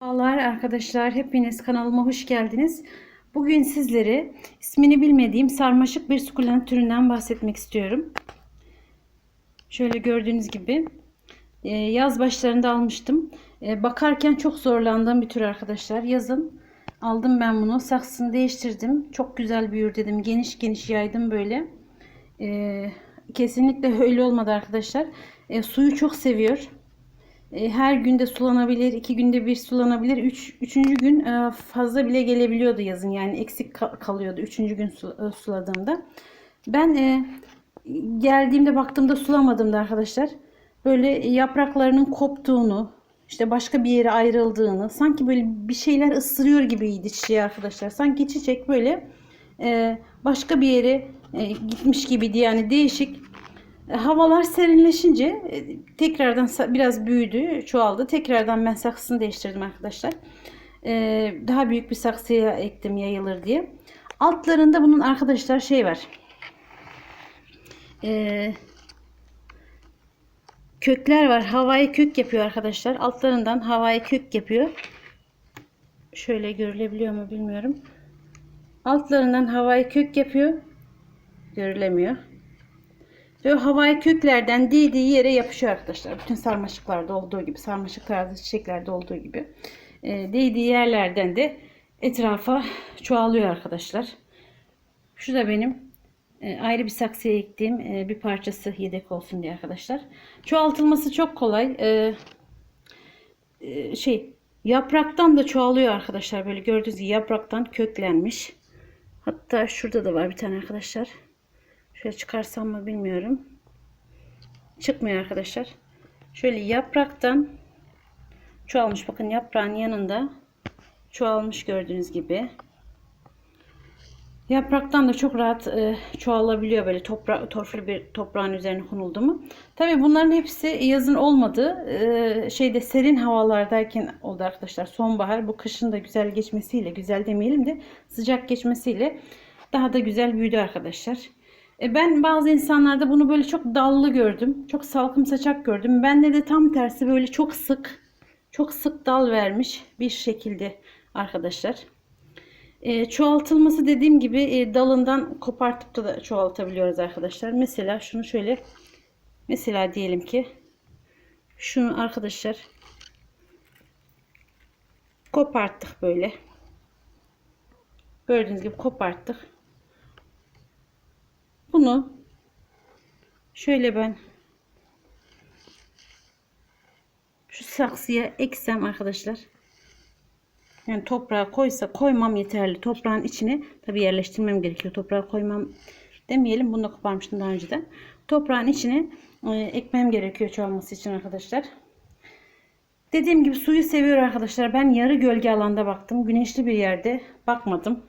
Merhabalar arkadaşlar, hepiniz kanalıma hoş geldiniz. Bugün sizlere ismini bilmediğim sarmaşık bir sukulent türünden bahsetmek istiyorum. Şöyle gördüğünüz gibi e, yaz başlarında almıştım. E, Bakarken çok zorlandığım bir tür arkadaşlar. Yazın aldım ben bunu, saksısını değiştirdim. Çok güzel büyür dedim, geniş geniş yaydım böyle. E, Kesinlikle öyle olmadı arkadaşlar. Suyu çok seviyor. E, her günde sulanabilir, iki günde bir sulanabilir. Üç, üçüncü gün e, fazla bile gelebiliyordu yazın. Yani eksik ka- kalıyordu üçüncü gün e, suladığımda. Ben geldiğimde baktığımda sulamadım da arkadaşlar. Böyle yapraklarının koptuğunu, işte başka bir yere ayrıldığını, sanki böyle bir şeyler ısırıyor gibiydi çiçeği arkadaşlar. Sanki çiçek böyle başka bir yere gitmiş gibiydi. Yani değişik Havalar serinleşince e, tekrardan biraz büyüdü, çoğaldı. Tekrardan ben saksısını değiştirdim arkadaşlar. E, Daha büyük bir saksıya ektim yayılır diye. Altlarında bunun arkadaşlar şey var. E, Kökler var. Havai kök yapıyor arkadaşlar. Altlarından havai kök yapıyor. Şöyle görülebiliyor mu bilmiyorum. Altlarından havai kök yapıyor. Görülemiyor. Ve havai köklerden değdiği yere yapışıyor arkadaşlar. Bütün sarmaşıklarda olduğu gibi, sarmaşıklarda, çiçeklerde olduğu gibi. E, değdiği yerlerden de etrafa çoğalıyor arkadaşlar. Şu da benim e, ayrı bir saksıya ektiğim e, bir parçası yedek olsun diye arkadaşlar. Çoğaltılması çok kolay. E, e, şey yapraktan da çoğalıyor arkadaşlar. Böyle gördüğünüz gibi yapraktan köklenmiş. Hatta şurada da var bir tane arkadaşlar. Şöyle çıkarsam mı bilmiyorum. Çıkmıyor arkadaşlar. Şöyle yapraktan çoğalmış. Bakın yaprağın yanında çoğalmış gördüğünüz gibi. Yapraktan da çok rahat e, çoğalabiliyor böyle topra torflu bir toprağın üzerine konuldu mu. Tabi bunların hepsi yazın olmadı. E, şeyde serin havalardayken oldu arkadaşlar. Sonbahar bu kışın da güzel geçmesiyle, güzel demeyelim de sıcak geçmesiyle daha da güzel büyüdü arkadaşlar. E, ben bazı insanlarda bunu böyle çok dallı gördüm. Çok salkım saçak gördüm. Bende de tam tersi böyle çok sık, çok sık dal vermiş bir şekilde arkadaşlar. E, çoğaltılması dediğim gibi e, dalından kopartıp da, da çoğaltabiliyoruz arkadaşlar. Mesela şunu şöyle mesela diyelim ki şunu arkadaşlar koparttık böyle. Gördüğünüz gibi koparttık. Bunu şöyle ben şu saksıya eksem arkadaşlar. Yani toprağa koysa koymam yeterli. Toprağın içine tabi yerleştirmem gerekiyor. Toprağa koymam demeyelim. Bunu da koparmıştım daha önceden. Toprağın içine e, ekmem gerekiyor çoğalması için arkadaşlar. Dediğim gibi suyu seviyor arkadaşlar. Ben yarı gölge alanda baktım. Güneşli bir yerde bakmadım.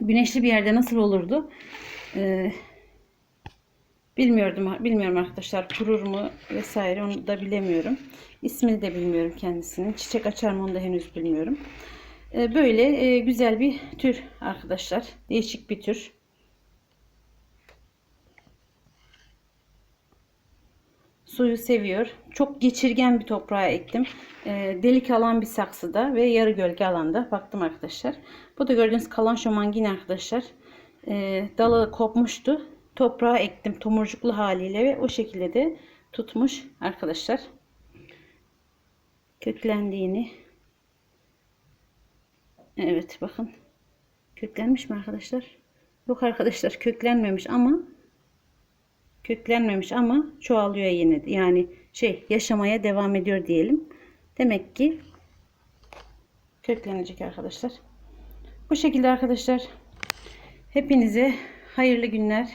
Güneşli bir yerde nasıl olurdu? Ee, bilmiyordum, bilmiyorum arkadaşlar. Kurur mu vesaire onu da bilemiyorum. İsmini de bilmiyorum kendisinin. Çiçek açar mı onu da henüz bilmiyorum. Ee, böyle e, güzel bir tür arkadaşlar. Değişik bir tür. Suyu seviyor. Çok geçirgen bir toprağa ektim. E, delik alan bir saksıda ve yarı gölge alanda baktım arkadaşlar. Bu da gördüğünüz kalan şomangin arkadaşlar. E, dalı kopmuştu. Toprağa ektim tomurcuklu haliyle ve o şekilde de tutmuş arkadaşlar. Köklendiğini. Evet bakın. Köklenmiş mi arkadaşlar? Yok arkadaşlar köklenmemiş ama köklenmemiş ama çoğalıyor yine. Yani şey yaşamaya devam ediyor diyelim. Demek ki köklenecek arkadaşlar. Bu şekilde arkadaşlar. Hepinize hayırlı günler.